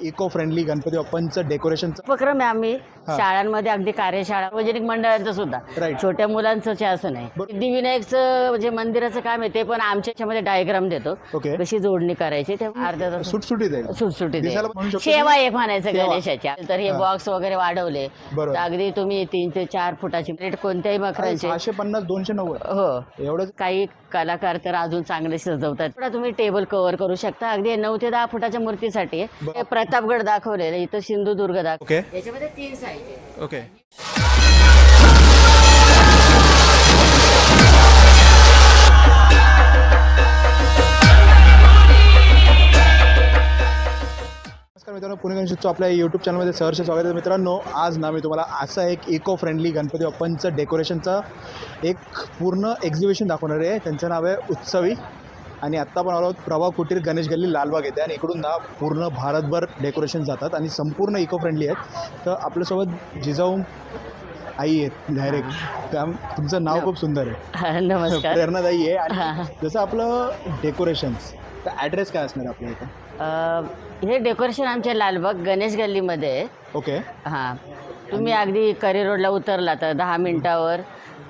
Eco friendly Ganpati बाप्पांचं डेकोरेशनचं उपक्रम आहे आम्ही. शाळांमध्ये अगदी कार्यशाळा सार्वजनिक मंडळांचं सुद्धा Right. छोट्या मुलांचं जे असं नाही बरं. सिद्धिविनायकचं जे मंदिराचं काम आहे ते पण आमच्या याच्यामध्ये डायग्राम देतो ओके कशी जोडणी करायची ते अर्ध्या तास सुटसुटीत आहे सुटसुटीत दिसायला म्हणू आहे. शकतो शेवा एक म्हणायचं शेवा. गणेशाच्या तर हे. बॉक्स वगैरे वाढवले बरोबर. तर अगदी तुम्ही तीन ते चार फुटाची प्लेट कोणत्याही मकरांचे सहाशे पन्नास दोनशे नव्वद हो एवढंच काही कलाकार तर अजून चांगले सजवतात थोडा तुम्ही टेबल कव्हर करू शकता अगदी नऊ ते दहा फुटाच्या मूर्तीसाठी आहे. बरं. हे प्रतापगड दाखवलेलं आहे, इथं सिंधुदुर्ग दाखव ओके. याच्यामध्ये तीन साईज आहे. ओके. नमस्कार मित्रांनो पुणे गणेशोत्सव आपल्या यूट्यूब चॅनलमध्ये सहर्ष स्वागत आहे. मित्रांनो आज ना मी तुम्हाला असं एक इको फ्रेंडली गणपती बाप्पांचं डेकोरेशनचं एक पूर्ण एक्झिबिशन दाखवणार आहे. त्यांचं नाव आहे उत्सवी. आणि आत्ता पण आलो आहोत. प्रभा कुटीर गणेश गल्ली लालबाग येते आणि इकडून ना पूर्ण भारतभर डेकोरेशन जातात आणि संपूर्ण इको फ्रेंडली आहेत. तर आपल्यासोबत जिजाऊ आई आहेत डायरेक्ट त्या तुमचं नाव खूप सुंदर आहे. नमस्कार. प्रेरणादायी आहे. आणि. जसं आपलं डेकोरेशन्स तर ॲड्रेस काय असणार आपल्या इथं? हे डेकोरेशन आमच्या लालबाग गणेश गल्लीमध्ये आहे. ओके हां. तुम्ही अगदी करी रोडला उतरला तर दहा मिनिटावर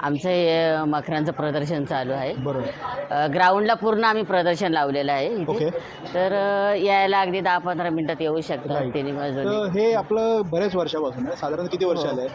आमचं हे मकरांचं प्रदर्शन चालू आहे बरोबर अ, ग्राउंडला पूर्ण आम्ही प्रदर्शन लावलेलं आहे इथे. ओके. तर अ, यायला अगदी दहा पंधरा मिनिटात येऊ शकतात Right. तिन्ही बाजूने तर हे आपलं बरेच वर्षापासून आहे साधारण किती वर्ष हो. आलंय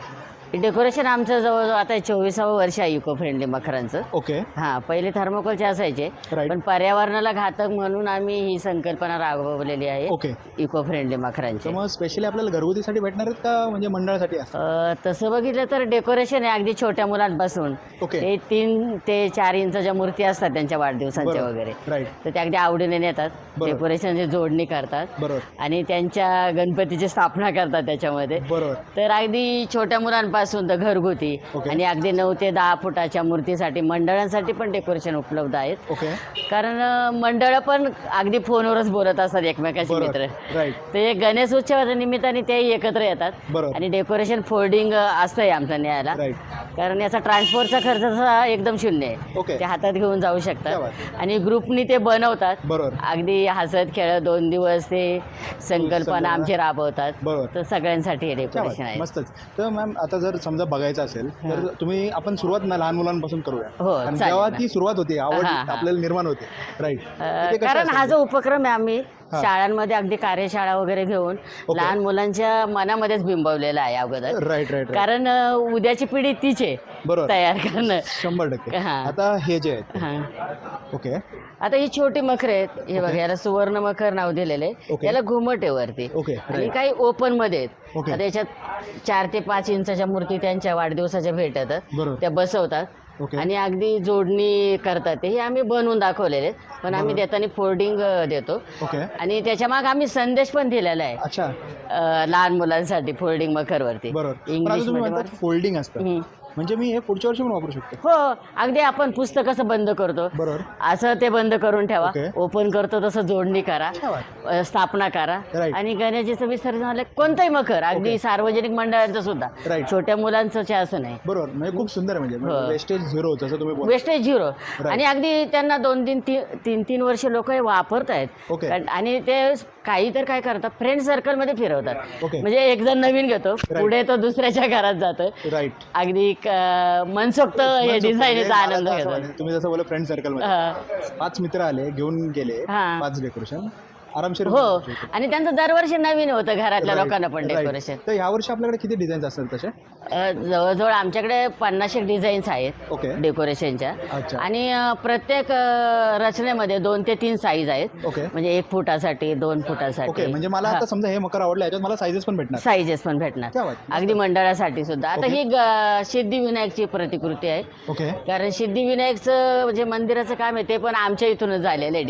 डेकोरेशन आमचं जवळजवळ आता चोवीसावं वर्ष आहे इको फ्रेंडली मकरांचं ओके हां पहिले थर्मोकोलचे असायचे Right. पण पर्यावरणाला घातक म्हणून आम्ही ही संकल्पना राबवलेली आहे ओके इको फ्रेंडली तर मकरांची मग स्पेशली आपल्याला घरगुतीसाठी भेटणार आहेत का म्हणजे मंडळासाठी अ, तसं बघितलं तर डेकोरेशन आहे अगदी छोट्या मुलांपासून. ओके ते तीन ते चार इंचाच्या मूर्ती असतात त्यांच्या वाढदिवसांच्या बरोबर. वगैरे. राईट तर ते अगदी आवडीने नेतात. बरोबर. डेकोरेशनची जोडणी करतात. बरोबर. आणि त्यांच्या गणपतीची स्थापना करतात त्याच्यामध्ये. बरोबर. तर अगदी छोट्या मुलांपासून तर घरगुती. आणि अगदी नऊ ते दहा फुटाच्या मूर्तीसाठी मंडळांसाठी पण डेकोरेशन उपलब्ध आहेत. ओके. कारण अं, मंडळं पण अगदी फोनवरच बोलत असतात एकमेकाशी मित्र. राईट ते गणेश उत्सवाच्या निमित्ताने तेही एकत्र येतात. बरोबर आणि डेकोरेशन फोल्डिंग असतंय आमचा न्यायला. कारण याचा ट्रान्सपोर्टचा खर्च एकदम शून्य आहे. ते हातात घेऊन जाऊ क्या शकतात. आणि ग्रुपनी ते बनवतात. बरोबर. अगदी हसत खेळत दोन दिवस ते संकल्पना संकल्पना. आमची राबवतात. बरोबर. तर सगळ्यांसाठी हे क्या डेकोरेशन बात. आहे. मस्तच. तर मॅम आता जर समजा बघायचं असेल तर तुम्ही आपण सुरुवात ना लहान मुलांपासून करूया हो, आणि चालेल जेव्हा ना. ती सुरुवात होते आवड हा, हा. आपल्याला निर्माण होते राईट कारण हा जो उपक्रम आहे आम्ही. शाळांमध्ये अगदी कार्यशाळा वगैरे घेऊन. लहान मुलांच्या मनामध्येच बिंबवलेला आहे अगोदर. राईट राईट कारण उद्याची पिढी तीच आहे बरोबर. तयार करणं. शंभर टक्के. आता हे जे आहेत. ओके. आता ही छोटी मखर आहेत. हे बघा याला सुवर्ण मखर नाव दिलेले. याला घुमट आहे वरती. आणि काही ओपनमध्ये आहेत. आता याच्यात चार ते पाच इंचाच्या मूर्ती त्यांच्या वाढदिवसाच्या भेटतात. त्या बसवतात. ओके. आणि अगदी जोडणी करतात. ते हे आम्ही बनवून दाखवलेले आहेत. पण आम्ही. देताना फोल्डिंग देतो. ओके. आणि त्याच्यामागे आम्ही संदेश पण दिलेला आहे. अच्छा. अं, लहान मुलांसाठी फोल्डिंग मखरवरती. बरोबर. पण आता इंग्लिश तुम्ही मध्ये म्हणतात फोल्डिंग असतं. हम्म. म्हणजे मी हे पुढच्या वर्षी पण वापरू शकतो. हो अगदी आपण पुस्तक कसं बंद करतो. बरोबर असं ते बंद करून ठेवा. ओपन करतो तसं जोडणी करा. क्या बात. अ, स्थापना करा. Right. आणि गणेशजीचं विसर्जन झालं कोणतंही मकर अगदी. सार्वजनिक मंडळांचं सुद्धा. Right. छोट्या मुलांचं चे असं नाही. बरोबर. म्हणजे खूप सुंदर आहे म्हणजे हो. वेस्टेज झिरो जसं तुम्ही वेस्टेज झिरो आणि अगदी त्यांना दोन तीन ती- तीन तीन वर्ष लोक हे वापरत आहेत कारण- आणि ते काही तर काय करतात फ्रेंड सर्कलमध्ये फिरवतात. म्हणजे एक जण नवीन घेतो पुढे तो दुसऱ्याच्या घरात जातं राईट अगदी मनसोक्त हे डिझाईनचा आनंद घेतात तुम्ही जसं बोला फ्रेंड सर्कलमध्ये. पाच मित्र आले घेऊन गेले. पाच डेकोरेशन आरामशीर हो. आणि त्यांचं दरवर्षी नवीन होतं घरातल्या लोकांना पण right. डेकोरेशन. तर यावर्षी आपल्याकडे किती डिझाईन्स असतात तसे? जवळजवळ आमच्याकडे पन्नास एक डिझाईन्स आहेत ओके डेकोरेशनच्या आणि अ, प्रत्येक अ, रचनेमध्ये दोन ते तीन साईज आहेत. ओके म्हणजे एक फुटासाठी दोन फुटासाठी. ओके म्हणजे मला आता समजा हे मकर आवडलं याच्यात मला साईजेस पण भेटणार. साईजेस पण भेटणार. अगदी मंडळासाठी सुद्धा. आता. ही ग- सिद्धिविनायकची प्रतिकृती आहे. ओके कारण सिद्धिविनायकचं जे मंदिराचं काम आहे ते पण आमच्या इथूनच झालेलं आहे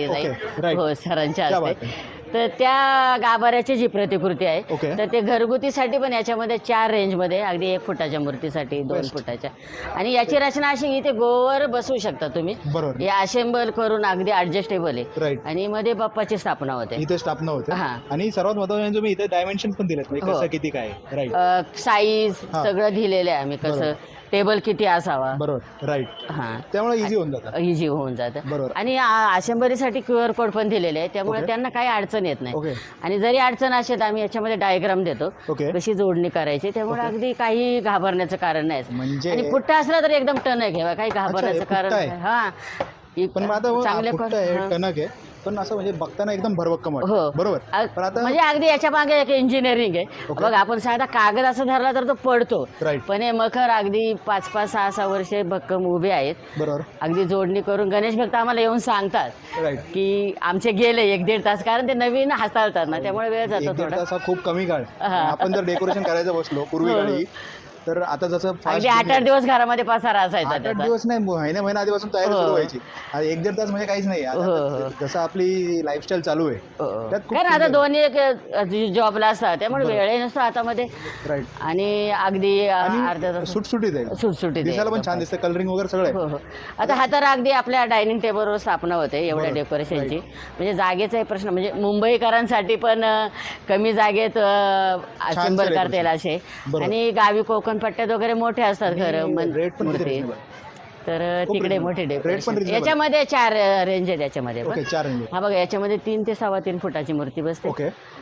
right. हो सरांच्या क्या हस्ते. बात तर त्या गाभाऱ्याची जी प्रतिकृती आहे. तर ते घरगुतीसाठी पण याच्यामध्ये चार रेंजमध्ये अगदी एक फुटाच्या मूर्तीसाठी दोन Best. फुटाच्या आणि याची रचना अशी इथे गोवर बसवू शकता तुम्ही बरोबर हे असेंबल करून अगदी ऍडजस्टेबल आहे आणि मध्ये बाप्पाची स्थापना होते इथे स्थापना होते हा. आणि सर्वात महत्वाचं म्हणजे तुम्ही इथे डायमेन्शन पण दिलेत म्हणजे हो. कसं किती काय राईट साईज हा. सगळं दिलेलं आहे आम्ही कसं टेबल किती असावा? बरोबर राईट हा. त्यामुळे इझी होऊन जातं. इझी होऊन जातं. बरोबर. आणि असेंबलीसाठी क्यू आर कोड पण दिलेले आहे त्यामुळे ओके. त्यांना काही अडचण येत नाही. ओके आणि जरी अडचण असेल तर आम्ही याच्यामध्ये डायग्राम देतो. ओके कशी जोडणी करायची त्यामुळे अगदी काही घाबरण्याचं कारण नाही. म्हणजे आणि पुट्टा असला तर एकदम टन आहे घेवा काही घाबरण्याचं पुट्टा कारण आहे. नाही. हा. पण मग आता हा. टणक आहे. पण असं म्हणजे बघताना एकदम भरभक्कम वाटतं. हो. बरोबर आता म्हणजे अगदी याच्या मागे एक इंजिनिअरिंग आहे. बघ आपण साधा कागद असं धरला तर तो पडतो पण हे मखर अगदी पाच पाच सहा सहा वर्षे भक्कम उभे आहेत बरोबर अगदी जोडणी करून गणेश भक्त आम्हाला येऊन सांगतात राईट की आमचे गेले एक दीड तास कारण ते नवीन हाताळतात ना त्यामुळे वेळ एक जातो दीड थोडा तास हा खूप कमी काळ हा. आपण जर डेकोरेशन करायचं बसलो पूर्वी हो, हो. काळी तर आता जसं अगदी आठ आठ दिवस घरामध्ये पसारा असायचा आठ आठ त्याचा दिवस नाही महिना महिना आधीपासून तयारी हो. सुरू व्हायची आता एक दीड तास म्हणजे काहीच नाही आता हो, हो. जसं आपली लाईफस्टाईल चालू आहे हो. त्यात खूप कारण आता. दोन्ही एक जॉबला असतात त्यामुळे वेळही नसतो हातामध्ये राईट आणि अगदी अ, आणि तास सुटसुटीत आहे सुटसुटीत आहे दिसायला पण एकदम. छान दिसतं कलरिंग वगैरे सगळं आहे हो हो आता हा तर अगदी आपल्या डायनिंग टेबलवर स्थापना होते एवढ्या बरोबर. डेकोरेशनची म्हणजे जागेचाही प्रश्न म्हणजे मुंबईकरांसाठी पण अ, कमी जागेत decoration. करता येईल असे बरोबर. आणि गावी कोकण पट्ट्यात वगैरे मोठे असतात घर रेट पण किती reasonable? तर तिकडे. मोठे डेकोरेशन. याच्यामध्ये चार रेंज आहे त्याच्यामध्ये पण ओके चार इंच हा बघा याच्यामध्ये तीन ते सव्वा तीन फुटाची मूर्ती बसते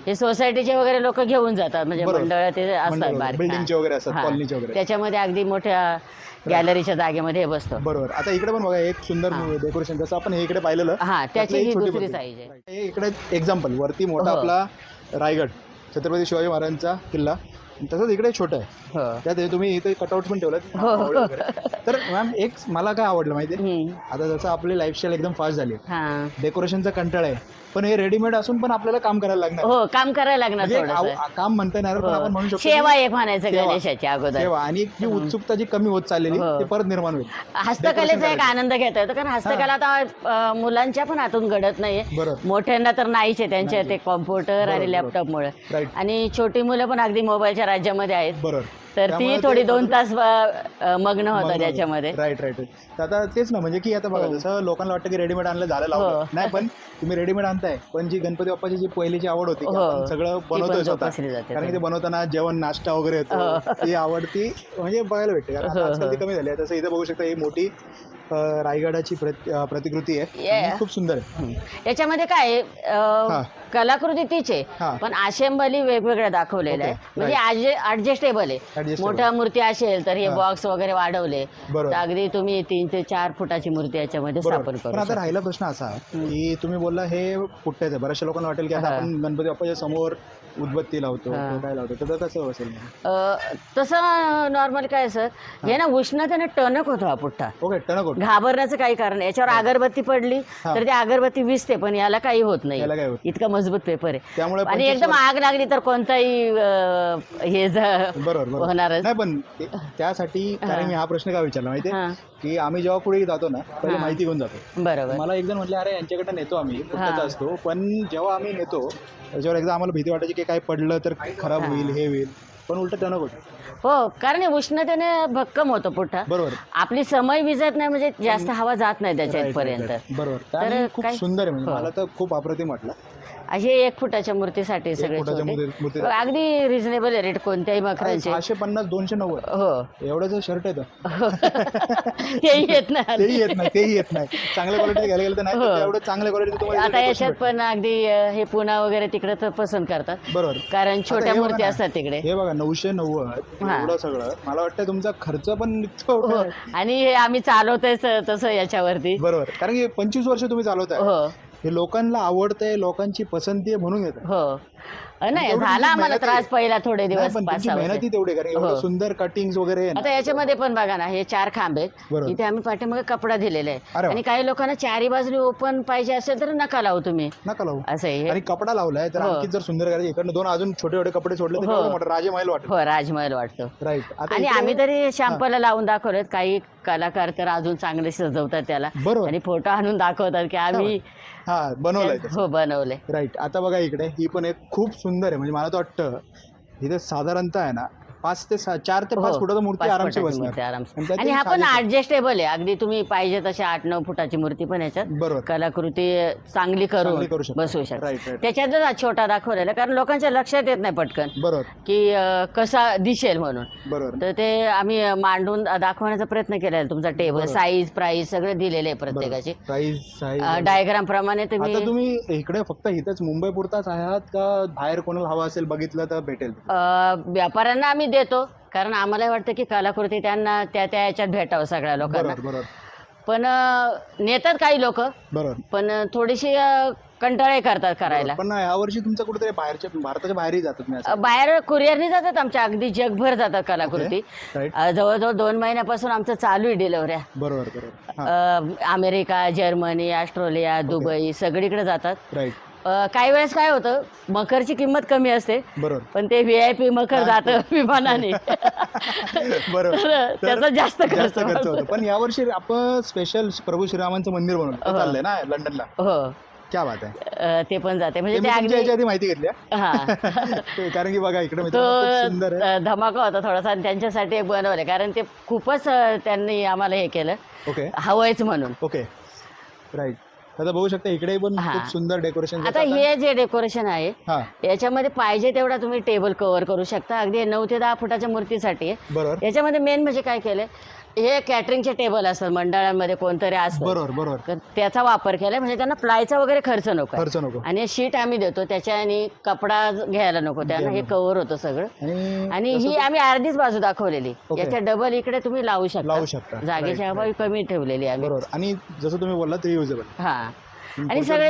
हे सोसायटीचे वगैरे लोक घेऊन जातात म्हणजे. मंडळ ते असतात. त्याच्यामध्ये अगदी मोठ्या गॅलरीच्या जागेमध्ये हे बसतो बरोबर आता इकडे पण बघा एक सुंदर डेकोरेशन जसं आपण हे इकडे पाहिलेलं हा त्याची ही दुसरी. साईज आहे इकडे एक्झाम्पल वरती मोठा हो. आपला रायगड छत्रपती शिवाजी महाराजांचा किल्ला तसंच इकडे छोटं आहे. त्यात हे तुम्ही इथे कटआउट पण ठेवलं हो. तर मॅम एक मला काय आवडलं माहिती. आता जसं आपली लाईफस्टाईल एकदम फास्ट झाली. हा. डेकोरेशनचा कंटाळा आहे. पण हे रेडीमेड असून पण आपल्याला काम करायला लागणार. हो काम करायला लागणार म्हणजे एक थोडंसं. आव- काम म्हणता येणार पण आपण म्हणू हो. शकतो शेवा एक म्हणायचं सेवा. गणेशाची अगोदर. सेवा. आणि जी उत्सुकता जी कमी होत चाललेली हो. ती परत निर्माण होईल. हस्तकलेचा एक आनंद घेता येतो कारण हस्तकला आता अं, मुलांच्या पण हातून घडत नाहीये. बरोबर मोठ्यांना तर नाहीच आहे त्यांच्या ते कॉम्प्युटर आणि बरोबर. लॅपटॉपमुळे राईट आणि छोटी मुलं पण अगदी मोबाईलच्या राज्यामध्ये आहेत. बरोबर तर त्यामुळे ती थोडी दोन तास अं, मग्न होतात याच्यामध्ये राईट राईट आता तेच ना म्हणजे की आता बघा हो. जसं लोकांना वाटतं की रेडीमेड आणलं झालं लावलं हो. नाही पण तुम्ही रेडीमेड आणताय पण जी गणपती बाप्पाची जी पहिलीची आवड होती की हो. आपण सगळं ती पण बनवतोय जोपासली स्वतः जाते कारण की ते बनवताना जेवण नाश्ता वगैरे येतो ती आवड ती म्हणजे बघायला भेटते कारण आता आजकाल ती. कमी झाली आहे तसं इथं बघू शकता ही मोठी अं, रायगडाची प्रत- अं, प्रतिकृती आहे Yeah. आणि खूप सुंदर आहे. याच्यामध्ये काय आहे, अं. कलाकृती तीच आहे. पण असेंबली वेगवेगळ्या दाखवलेल्या आहे Okay, म्हणजे ऍडजस्टेबल आहे. मोठ्या मूर्ती असेल तर हे. बॉक्स वगैरे वाढवले. अगदी तुम्ही तीन ते चार फुटाची मूर्ती याच्यामध्ये स्थापन करू आता राहिला प्रश्न असा की तुम्ही बोलला हे पुट्ट्याचं बऱ्याचशा लोकांना वाटेल की आता. आपण गणपती बाप्पाच्या समोर उदबत्ती लावतो काय लावतो? तर कसं असेल अं, तसं नॉर्मल काय सर हे. ना उष्णतेने टणक होतो हा पुठ्ठा. ओके टणक होतो. घाबरण्याचं काही कारण नाही. याच्यावर अगरबत्ती पडली. तर ती अगरबत्ती विजते पण याला काही होत नाही. याला काय होत इतका मजबूत पेपर आहे. त्यामुळे आणि 25 एकदम आग लागली तर कोणताही अं, हे ज- बरोबर बरोबर. होणारच. नाही पण ते- त्यासाठी कारण मी हा प्रश्न का विचारला माहितीये? हा. की आम्ही जेव्हा पुढे जातो ना पहिले. माहिती घेऊन जातो. बरोबर. मला एक जण म्हटले अरे यांच्याकडे नेतो आम्ही. पुस्तकाचा. असतो. पण जेव्हा आम्ही नेतो त्याच्यावर एकदा आम्हाला भीती वाटायची की काय पडलं तर खराब. होईल हे होईल. पण उलट टणक होतं हो कारण उष्णतेने भक्कम होतो पुठ्ठा बरोबर. आपली समय विजत नाही म्हणजे जास्त हवा जात नाही त्याच्यापर्यंत. बरोबर. तर आणि खूप काय- सुंदर आहे म्हणजे हो. मला तर खूप अप्रतिम वाटलं. असे एक फुटाच्या मूर्तीसाठी सगळे फुटाच्या छोटे. मूर्ती- मूर्ती- अगदी रिझनेबल रेट कोणत्याही मकरांचे सहाशे पन्नास दोनशे नव्वद. हो. एवढंच शर्ट येतं तेही येत नाही. तेही येत नाही तेही येत नाही. चांगल्या क्वालिटी घ्यायला गेलं तर नाही हो. एवढं चांगल्या क्वालिटी तुम्हाला आता याच्यात पण अगदी अं, हे पुणा वगैरे तिकडे तर पसंत करतात. बरोबर. कारण छोट्या हे बघा मूर्ती ना. असतात तिकडे. हे बघा नऊशे नव्वद हा. एवढं सगळं. मला वाटतं तुमचा खर्च पण इतका हो. आणि हे आम्ही चालवतोय तसं याच्यावरती. बरोबर. कारण की पंचवीस वर्ष तुम्ही चालवताय. हो. हे लोकांना आवडतंय लोकांची पसंती आहे म्हणून येत. हो. नाही तेवढी झाला तुमची आम्हाला मेहनत त्रास आहे. पहिला थोडे नाही दिवस पण पाच तुमची सहा मेहनती वर्ष. तेवढी आहे, कारण एवढं हो. सुंदर कटिंग वगैरे आहे ना. आता याच्यामध्ये पण बघा ना हे चार खांब आहेत बरोबर. इथे आम्ही पाठीमागे कपडा दिलेला अरे आहे वा. आणि काही लोकांना चारी बाजूने ओपन पाहिजे असेल तर नका लावू तुम्ही नका लावू असं आहे हे. आणि कपडा लावलाय तर हो. आणखी जर सुंदर करायचं इकडनं दोन अजून छोटे छोटे कपडे सोडले तर हो. केवढं मोठं राजमहल वाटत हो राजमहल वाटतो राईट आणि आम्ही तरी शॅम्पलला लावून दाखवलेत काही कलाकार तर अजून चांगले सजवतात त्याला बरोबर आणि फोटो आणून दाखवतात की आम्ही हा बनवलंय हो बनवले राईट आता बघा इकडे ही पण एक खूप सुंदर सुंदर आहे. म्हणजे मला तर वाटतं इथे साधारणतः आहे ना पाच ते सहा चार ते पाच हो, फुटाची मूर्ती पाच आरामशी फुटाची बसणार मूर्ती आरामशी. आणि हा पण. ऍडजस्टेबल आहे अगदी तुम्ही पाहिजे तशी आठ नऊ फुटाची मूर्ती पण याच्यात बरोबर कलाकृती चांगली चांगली करू करून शकता. बसवू शकता Right. त्याच्यातच हा छोटा दाखवलेला आहे, कारण लोकांच्या लक्षात येत नाही पटकन बरोबर की अं, कसा दिसेल म्हणून बरोबर तर ते आम्ही मांडून दाखवण्याचा प्रयत्न केलेला आहे तुमचा टेबल बरोबर. साईज प्राईस सगळे दिलेले आहे प्रत्येकाची प्राईस डायग्राम प्रमाणे तुम्ही आता तुम्ही इकडे फक्त इथेच मुंबई पुरताच आहात का बाहेर कोणाला हवा असेल बघितलं तर भेटेल अं, व्यापाऱ्यांना आम्ही देतो. कारण आम्हाला वाटतं की कलाकृती त्यांना त्या त्या याच्यात भेटावं सगळ्या लोकांना. बरोबर पण नेतात काही लोक. बरोबर पण थोडीशी कंटाळे करतात करायला. पण यावर्षी तुमचं कुठेतरी बाहेरच्या भारताच्या बाहेरही जातात बाहेर कुरिअरनी जातात आमच्या. अगदी जगभर जातात कलाकृती. जवळजवळ दोन महिन्यापासून आमचं चालू आहे डिलेवऱ्या बरोबर अमेरिका जर्मनी ऑस्ट्रेलिया दुबई सगळीकडे जातात. राईट अं, काही वेळेस काय होतं मकरची किंमत कमी असते. बरोबर. पण ते व्ही आय पी मकर जातं विमानाने बरोबर. त्याचा जास्त खर्च जास्त खर्च होतो. पण यावर्षी आपण स्पेशल प्रभू श्रीरामांचं मंदिर बनवलं. ते हो. चाललंय ना लंडनला? हो. क्या बात आहे. अं, ते पण जाते. ते म्हणजे मी ते तुमच्या अगदी याच्या आधी माहिती घेतली हा. हा. ते कारण की बघा इकडे तो मित्रांनो खूप सुंदर आहे. अं, धमाका होता थोडासा आणि त्यांच्यासाठी एक बनवलं कारण ते खूपच अं, त्यांनी आम्हाला हे केलं. ओके. हवंयच म्हणून. ओके. राईट आता बघू शकता इकडे पण हा. खूप सुंदर डेकोरेशन आता हे जे डेकोरेशन आहे हा याच्यामध्ये पाहिजे तेवढा तुम्ही टेबल कव्हर करू शकता अगदी नऊ ते दहा फुटाच्या मूर्तीसाठी आहे. बरोबर याच्यामध्ये मेन म्हणजे काय केलंय हे कॅटरिंगचे टेबल असतात. मंडळांमध्ये कोणतरी असतं. बरोबर बरोबर. तर त्याचा वापर केलाय. म्हणजे त्यांना प्लायचा वगैरे खर्च नको आहे. खर्च नको. आणि शीट आम्ही देतो. त्याच्याने कपडा घ्यायला नको. त्यांना हे कव्हर होतं सगळं. आणि आणि ही आम्ही अर्धीच बाजू दाखवलेली. ओके. याच्या डबल इकडे तुम्ही लावू लावू शकता. शकता जागेच्या अभावी कमी ठेवलेली आम्ही. बरोबर. आणि जसं तुम्ही बोललात रियुजेबल हा. आणि सगळे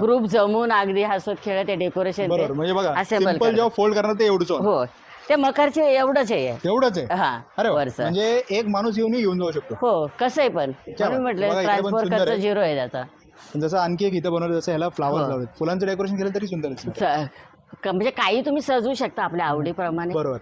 ग्रुप जमून अगदी हसत खेळत ते डेकोरेशन बरोबर. म्हणजे बघा सिंपल जेव्हा फोल्ड करणार ते एवढंच होणार. हो ते मकरचे एवढंच आहे. तेवढंच आहे? हा अरे वा. वरचं. म्हणजे एक माणूस येऊन घेऊन जाऊ शकतो. हो कसंही पण? क्या म्हणून. बघा, म्हटलं इकडे पण सुंदर खर्च आहे. झिरो आहे त्याचा. जसं आणखी एक इथं बनवलं जसं ह्याला फ्लावर्स हो. लावले फुलांचं डेकोरेशन केलं तरी सुंदर दिसतं. स- क- म्हणजे काही तुम्ही सजवू शकता आपल्या आवडीप्रमाणे. बरोबर.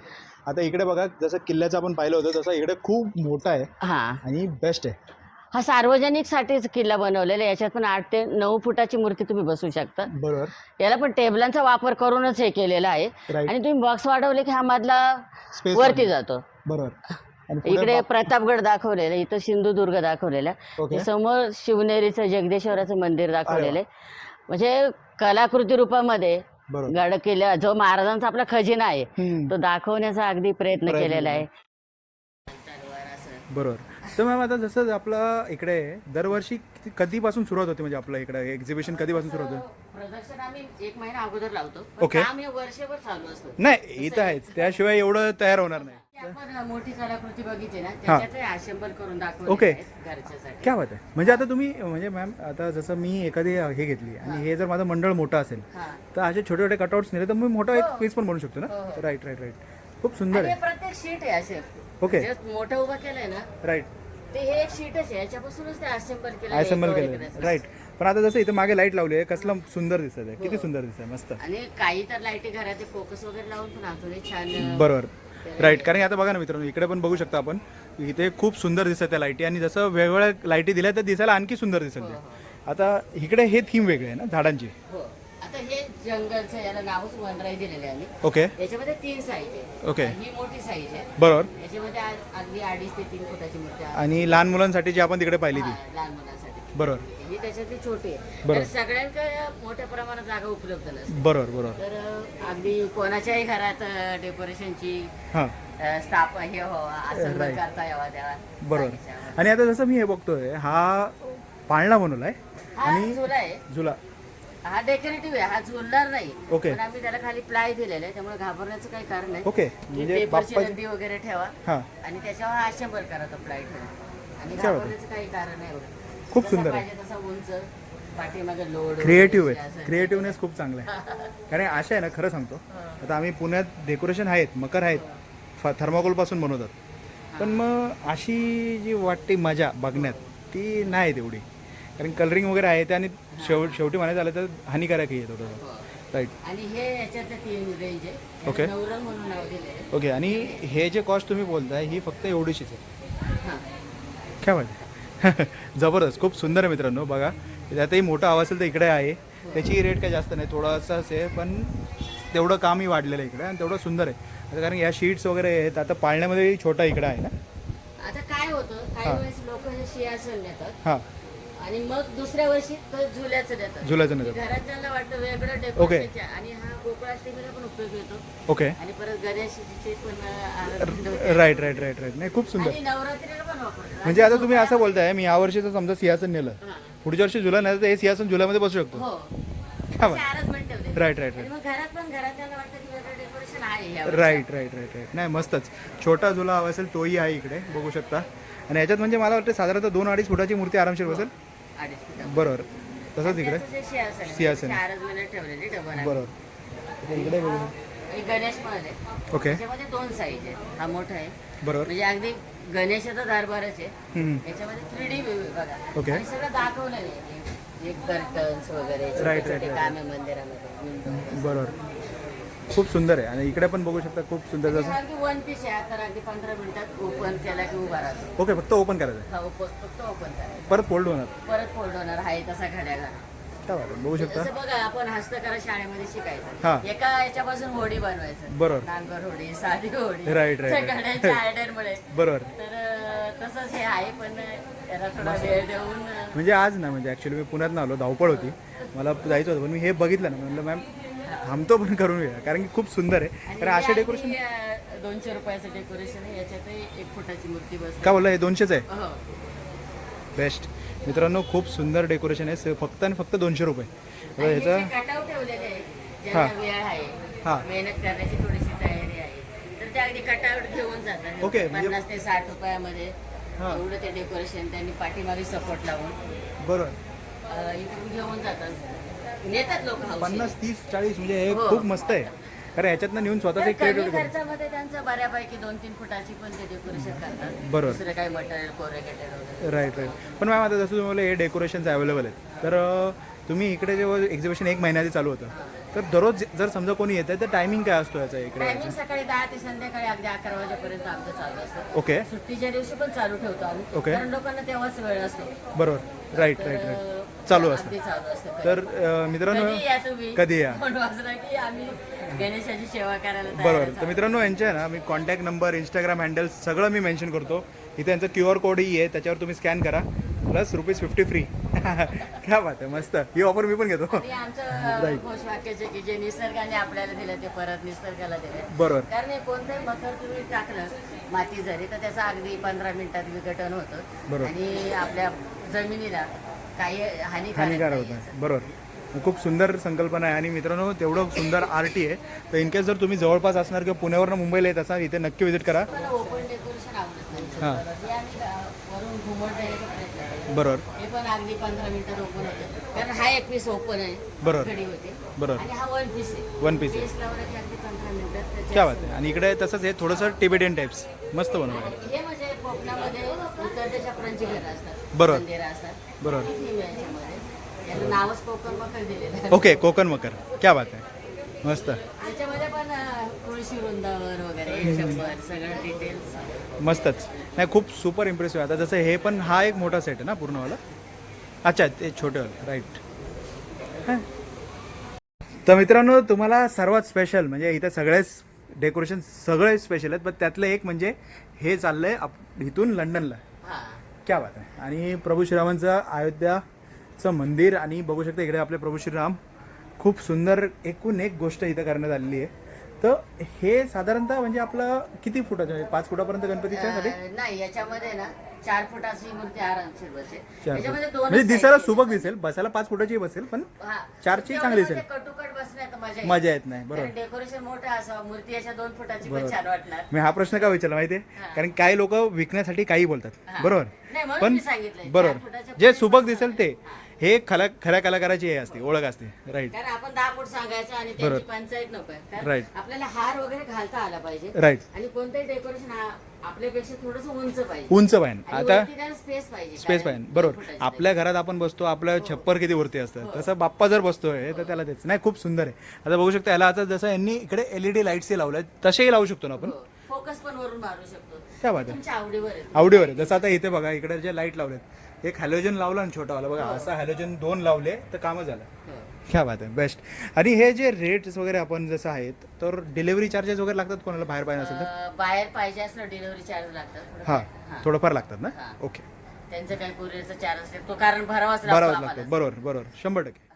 आता इकडे बघा जसं किल्ल्याचं आपण पाहिलं होतं तसं इकडे खूप मोठा आहे. हा. आणि बेस्ट आहे. हा सार्वजनिक साठीच किल्ला बनवलेला आहे. याच्यात पण आठ ते नऊ फुटाची मूर्ती तुम्ही बसवू शकता. बरोबर. याला पण टेबलांचा वापर करूनच हे केलेला आहे. आणि तुम्ही बॉक्स वाढवले की हा मधला वरती जातो. बरोबर. आणि पुढे इकडे प्रतापगड दाखवलेलं आहे, इथं सिंधुदुर्ग दाखवलेला आहे. ओके समोर शिवनेरीचं जगदेश्वराचं मंदिर दाखवलेलं आहे. म्हणजे कलाकृती रूपामध्ये बरोबर. गड किल्ला जो महाराजांचा आपला खजिना आहे हम्म. तो दाखवण्याचा अगदी प्रयत्न प्रयत्न केलेला आहे. बरोबर. तर मॅम आता जसं आपलं इकडे दरवर्षी किती- कधीपासून सुरुवात होते? म्हणजे आपलं इकडे एक्झिबिशन कधीपासून सुरू होतं? प्रदर्शन आम्ही एक महिना अगोदर लावतो. काम हे वर्षभर चालू असतं. नाही इथं आहेच. त्याशिवाय एवढं तयार होणार नाही. आपण मोठी कलाकृती बघितली ना त्याच्यात असेंबल करून. घरच्यासाठी. क्या बात आहे. म्हणजे आता तुम्ही म्हणजे मॅम आता जसं मी एखादी हे घेतली आणि हे. जर माझं मंडळ मोठं असेल हा. तर असे छोटे छोटे कटआउट्स नेले तर मी मोठा एक पीस पण बनवू शकतो ना? हो, हो. राईट राईट राईट खूप सुंदर आणि हे आहे प्रत्येक शीट आहे असे. ओके जे मोठं उभं केलंय ना राईट ते हे एक शीटच आहे याच्यापासूनच ते असेंबल केलं असेंबल केलं राईट पण आता जसं इथं मागे लाइट लावली आहे कसलं सुंदर दिसत आहे. किती सुंदर दिसत आहे मस्त. आणि काही तर लाईटी घरात फोकस वगैरे लावून पण आतून छान बरोबर. राईट कारण आता बघा ना मित्रांनो इकडे पण बघू शकता आपण इथे खूप सुंदर दिसत त्या लाईटी आणि जसं वेगवेगळ्या लाईटी दिल्या तर दिसायला आणखी सुंदर दिसत ते आता इकडे हे थीम वेगळे आहे ना झाडांची. हो. आता हे जंगलचं याला नावच वनराई दिलेले आहे आम्ही. ओके. याच्यामध्ये तीन साईज आहे. ओके. ही मोठी साईज आहे. बरोबर. याच्यामध्ये आ- अगदी अडीच ते तीन फुटाची मूर्ती आहे. आणि लहान मुलांसाठी जे आपण तिकडे पाहिली ती. हा, लहान मुलांसाठी. बरोबर. ही त्याच्यातली छोटी आहे. बरोबर. तर सगळ्यांकडे मोठ्या प्रमाणात जागा उपलब्ध नसते. बरोबर बरोबर. तर अ, अगदी कोणाच्याही घरात डेकोरेशनची हां. स्थाप हे हो असं Right. करता यावा त्याला बरोबर. आणि आता जसं मी हे बघतोय हा पाळणा बनवला आहे. हा आणि झुला आहे. झुला. हा डेकोरेटिव्ह आहे हा झुलणार नाही. ओके. पण आम्ही त्याला खाली प्लाय दिलेलं आहे त्यामुळे घाबरण्याचं काही कारण नाही. ओके म्हणजे पेपरची नंदी वगैरे ठेवा. हां. आणि त्याच्यावर हा असेंबल करा तो प्लाय ठेवा. आणि क्या बात आहे. घाबरण्याचं काही कारण नाही बघा. खूप जसा सुंदर आहे. पाहिजे तसा उंच पाठीमागे लोड क्रिएटिव्ह आहे. क्रिएटिव्हनेस खूप चांगला आहे. कारण अशा आहे ना खरं सांगतो. आता आम्ही पुण्यात डेकोरेशन आहेत मकर आहेत थर्माकोलपासून बनवतात. पण मग अशी जी वाटते मजा बघण्यात ती नाही तेवढी. कारण कलरिंग वगैरे आहे ते आणि शेव शेवटी म्हणायचं झालं तर हानिकारकही येतो थोडं राईट आणि हे याच्यातले तीन रेंज आहे. ओके. याला नवरंग म्हणून नाव दिलेलं आहे. ओके आणि हे जे कॉस्ट तुम्ही बोलताय ही फक्त एवढीशीच आहे. हां. काय माहिती जबरदस्त खूप सुंदर आहे मित्रांनो बघा. त्यातही मोठा हवा असेल तर इकडे आहे. त्याची रेट काही जास्त नाही थोडासाच आहे पण तेवढं कामही वाढलेलं आहे इकडे आणि तेवढं सुंदर आहे. आता कारण या शीट्स वगैरे आहेत आता पाळण्यामध्ये छोटा इकडं आहे ना? आता काय होतं काही हा. वेळेस लोक हे सिंहासन नेतात. हां. आणि मग दुसऱ्या वर्षी तो झुल्याचं देतात. झुल्याचं की नेतात. घरात ज्यांना वाटतं वेगळं ओके. आणि हा गोकुळाष्टमीला पण उपयोग येतो ओके. आणि परत गणेशजीचे पण आराधना होते. राईट राईट राईट राईट नाही खूप सुंदर. आणि नवरात्रीला पण वापरतात. म्हणजे आता तुम्ही असं बोलताय मी यावर्षीचं समजा सिंहासन नेलं. हा. पुढच्या वर्षी जुलै नाही तर हे सिंहासन जुलैमध्ये बसू शकतो. हो. काय म्हणता? अरेंजमेंट ठेवले राईट राईट आणि राईट मग घरात पण घरात त्यांना वाटतं की वेगळं डेकोरेशन आहे यावर्षी. राईट राईट राईट राईट नाही मस्तच. छोटा झुला हवा असेल तोही आहे इकडे बघू शकता. आणि याच्यात म्हणजे मला वाटतं साधारणतः दोन अडीच फुटाची मूर्ती आरामशीर बसेल. अडीच फुटावर. बरोबर. तसंच इकडे? सिंहासन आहे, चारच ठेवलेली डबल आहे. बरोबर. आता इकडे बघू. आणि गणेश पण आहे ओके. त्याच्यामध्ये दोन साईज आहे हा मोठा आहे. बरोबर. म्हणजे अगदी गणेशाचा दरबारच आहे. हम्म. याच्यामध्ये थ्री डी बघा. आणि सगळं दाखवलं आहे. एक कर्टन्स वगैरे छोटे Right, छोटे right, right. काम आहे मंदिरामध्ये. window. बरोबर. खूप सुंदर आहे. आणि इकडे पण बघू शकता खूप सुंदर जसं अगदी वन पीस आहे. तर अगदी पंधरा मिनिटात ओपन केला की उभा राहतो. ओके फक्त ओपन करायचं हा ओपन फक्त ओपन करायचं. परत फोल्ड होणार. परत फोल्ड होणार. आहे तसा घड्या घाला काय वाटतं बघू शकता. जसं बघा आपण हस्तकला शाळेमध्ये हा. शिकायचं एका याच्यापासून होडी बनवायचं. बरोबर. नांगर होडी साधी होडी. Right, right, त्या right. घड्याच्या आयडियामुळे बरोबर. तर अं, तसंच हे आहे पण त्याला थोडा वेळ देऊन अं, म्हणजे आज ना म्हणजे ॲक्च्युली मी पुण्यात आलो धावपळ होती. मला जायचं होतं पण मी हे बघितलं ना. म्हणलं मॅम थांबतो पण करून घेऊया कारण की खूप सुंदर आहे. कारण अगदी, डेकोरेशन दोनशे रुपयाचं डेकोरेशन आहे याच्यातही एक फुटाची मूर्ती बसते. का बोलला हे दोनशेच आहे? हो. बेस्ट मित्रांनो खूप सुंदर डेकोरेशन आहे. स- फक्त आणि फक्त दोनशे रुपये. आता आणि हे ह्याचं जे कटाव ठेवलेले आहे हा. ज्यांना वेळ आहे हा. मेहनत करण्याची थोडीशी तयारी आहे. तर ते अगदी घेऊन जातात. ओके, म्हणजे- पन्नास ते साठ रुपयामध्ये. हा. एवढं ते डेकोरेशन त्यांनी पाठीमागे सपोर्ट लावून. बरोबर. अं, इकडून घेऊन जातात. नेतात लोक पन्नास तीस चाळीस म्हणजे हे हो. खूप मस्त आहे. कारण ह्याच्यातनं नेऊन स्वतःच एक कमी क्रिएटिव्हिटी खर्चामध्ये त्यांचं बऱ्यापैकी दोन तीन फुटाची पण ते डेकोरेशन करतात. बरोबर. दुसरं काही मटेरियल कोरेगेटेड वगैरे. राईट राईट पण मॅम आता जसं तुम्ही बोलले हे डेकोरेशन्स अवेलेबल आहेत. तर अं, तुम्ही इकडे जेव्हा एक्झिबिशन एक महिन्याआधी चालू होतं. तर दररोज जर समजा कोणी येतं तर टायमिंग काय असतो याचा इकडे? टायमिंग सकाळी दहा ते संध्याकाळी अगदी अकरा वाजेपर्यंत आमचं चालू असतं. ओके. सुट्टीच्या दिवशी पण चालू ठेवतो आम्ही. ओके. कारण लोकांना तेव्हाच वेळ असतो. बरोबर. राईट तर, राईट राईट चालू असतं. अगदी चालू असतं तर अं, मित्रांनो कधी या तुम्ही? कधी या? फोन वाजला की आम्ही गणेशाची सेवा करायला तयार बरोबर. तर मित्रांनो यांचे आहे ना मी कॉन्टॅक्ट नंबर इंस्टाग्राम हँडल्स सगळं मी मेन्शन करतो. इथे यांचं क्यू आर कोडही आहे त्याच्यावर तुम्ही स्कॅन करा. प्लस रुपीज फिफ्टी फ्री काय बात आहे मस्त. ही ऑफर मी पण घेतो. आणि आमचं घोषवाक्याचे की जे निसर्गाने आपल्याला दिलं ते परत निसर्गाला दिले. बरोबर. कारण हे कोणतंही मकर तुम्ही टाकलं माती जरी तर त्याचं अगदी पंधरा मिनिटात विघटन होतं. बरोबर. आणि आपल्या जमिनीला काही हानिकारक हानिकारक होतं बरोबर. खूप सुंदर संकल्पना आहे. आणि मित्रांनो तेवढं सुंदर आरटी आहे. तर इनकेस जर तुम्ही जवळपास असणार किंवा पुण्यावरनं मुंबईला येत असाल इथे नक्की व्हिजिट करा. मला ओपन डेकोरेशन आवडत नाही. हां. हे आम्ही अ, वरून घुमट द्यायचा प्रयत्न करतो. बरोबर. हे पण अगदी पंधरा मिनिटात ओपन होतं. कारण हा एक पीस ओपन आहे. बरोबर. घडी होते. बरोबर. आणि हा वन पीस आहे. वन पीस आहे. पीस लावला की अगदी पंधरा मिनिटात त्याच्यात क्या बात आहे. आणि इकडे तसंच हे थोडंसं टिबेटियन टाईप्स मस्त बनवलं. हे म्हणजे कोकणामध्ये घरं असतात. बरोबर. मंदिरं असतात. बरोबर. theme आहे याच्यामध्ये. याला नावच कोकण मकर दिलेलं आहे. ओके कोकण मकर. क्या बात आहे. मस्त. त्याच्यामध्ये पण अ, तुळशी वृंदावन वगैरे एक शंभर सगळं डिटेल्स मस्तच. नाही खूप सुपर इम्प्रेसिव्ह आता जसं हे पण हा एक मोठा सेट आहे ना पूर्णवाला? अच्छा ते छोटेवाला राईट तर मित्रांनो तुम्हाला सर्वात स्पेशल म्हणजे इथं सगळेच डेकोरेशन सगळे स्पेशल आहेत पण त्यातलं एक म्हणजे हे चाललंय आप इथून लंडनला. हा. क्या बात आहे. आणि प्रभू श्रीरामांचं अयोध्याचं मंदिर आणि बघू शकता इकडे आपले प्रभू श्रीराम खूप सुंदर एकूण एक गोष्ट इथं करण्यात आलेली आहे. तर हे साधारणतः म्हणजे आपलं किती फुटाचं आहे? पाच फुटापर्यंत गणपतीच्या साठी? नाही याच्यामध्ये ना चार फुटाची मूर्ती आरामशीर बसेल. चार याच्यामध्ये फूट. दोन म्हणजे दिसायला सुबक दिसेल बसायला पाच फुटाची बसेल पण चारची चांगली दिसेल. कटुकट बसण्यात मजा मजा येत नाही बरोबर. डेकोरेशन मोठं असावं मूर्ती याच्या दोन फुटाची पण. छान वाटणार. मी हा प्रश्न का विचारला माहितीये. कारण काही लोक विकण्यासाठी काही बोलतात. बरोबर. पण चार बरोबर. जे सुबक दिसेल ते. हा. हे खला खऱ्या कलाकाराची हे असते ओळख असते. राईट कारण आपण दहा फूट सांगायचं आणि बरोबर. पंचायत नको कारण Right. आपल्याला हार वगैरे घालता आला पाहिजे. राईट आणि कोणतंही डेकोरेशन आपल्यापेक्षा थोडस उंच पाहिजे. उंच पाहिजे. आता स्पेस पाहिजे. स्पेस कारण पाहिजे. दोन बरोबर आपल्या घरात आपण बसतो आपलं छप्पर किती वरती असतं. तसं बाप्पा जर बसतोय तर त्याला तेच नाही खूप सुंदर आहे. आता बघू शकता याला आता जसं यांनी इकडे एलईडी लाईट्सही लावल्या तसेही लावू शकतो ना आपण? फोकस पण वरून मारू शकतो. क्या बात आहे. तुमच्या आवडीवर आहे. आवडीवर आहे. जसं आता इथे बघा इकडे जे लाइट लावलेत एक हॅलोजन लावला ना छोटावाला बघा असा हॅलोजन दोन लावले तर कामं झालं. हो. क्या बात आहे बेस्ट आणि हे जे रेट्स वगैरे आपण जसं आहेत तर डिलिव्हरी चार्जेस वगैरे लागतात कोणाला बाहेर पाहिजे असेल तर? अं, बाहेर पाहिजे असलं डिलिव्हरी चार्ज लागतात. हां हां. थोडंफार लागतात ना? हां. ओके त्यांचं काही कुरिअरचा चार्ज असते. तो कारण भरावाच लागतो आम्हाला. लागतात बरोबर बरोबर. शंभर टक्के.